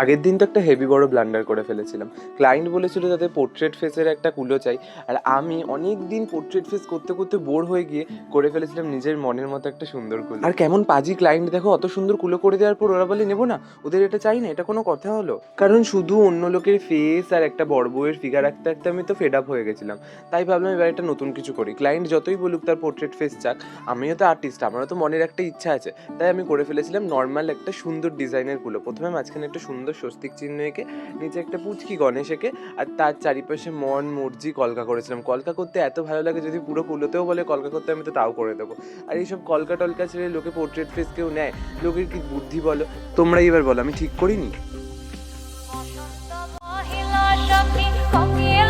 আগের দিন তো একটা হেভি বড় ব্লান্ডার করে ফেলেছিলাম। ক্লায়েন্ট বলেছিল তাদের পোর্ট্রেট ফেসের একটা কুলো চাই। আর আমি অনেক দিন পোর্ট্রেট ফেস করতে করতে বোর হয়ে গিয়ে করে ফেলেছিলাম নিজের মনের মতো একটা সুন্দর কুলো। আর কেমন পাজি ক্লায়েন্ট দেখো, অত সুন্দর কুলো করে দেওয়ার পর ওরা বলে, নেব না, ওদের এটা চাই না, এটা কোনো কথা হলো? কারণ শুধু অন্য লোকের ফেস আর একটা বড় বউয়ের ফিগার রাখতে রাখতে আমি তো ফেড আপ হয়ে গেছিলাম। তাই ভাবলাম এবার একটা নতুন কিছু করি। ক্লায়েন্ট যতই বলুক তার পোর্ট্রেট ফেস চাক, আমিও তো আর্টিস্ট আমারও তো মনের একটা ইচ্ছা আছে। তাই আমি করে ফেলেছিলাম নর্মাল একটা সুন্দর ডিজাইনের কুলো। প্রথমে মাঝখানে একটা সুন্দর স্বস্তিক চিহ্ন এঁকে নিচে একটা পুচকি গণেশ এঁকে আর তার চারিপাশে মন, মর্জি কলকা করেছিলাম। কলকা করতে এত ভালো লাগে যদি পুরো কুলোতেও বলে কলকা করতে আমি তো তাও করে দেবো। আর এইসব কলকা টলকা ছেড়ে লোকে পোর্ট্রেট ফেস কেউ নেয়। লোকের কি বুদ্ধি বলো? তোমরাই এবার বলো, আমি ঠিক করিনি? সখী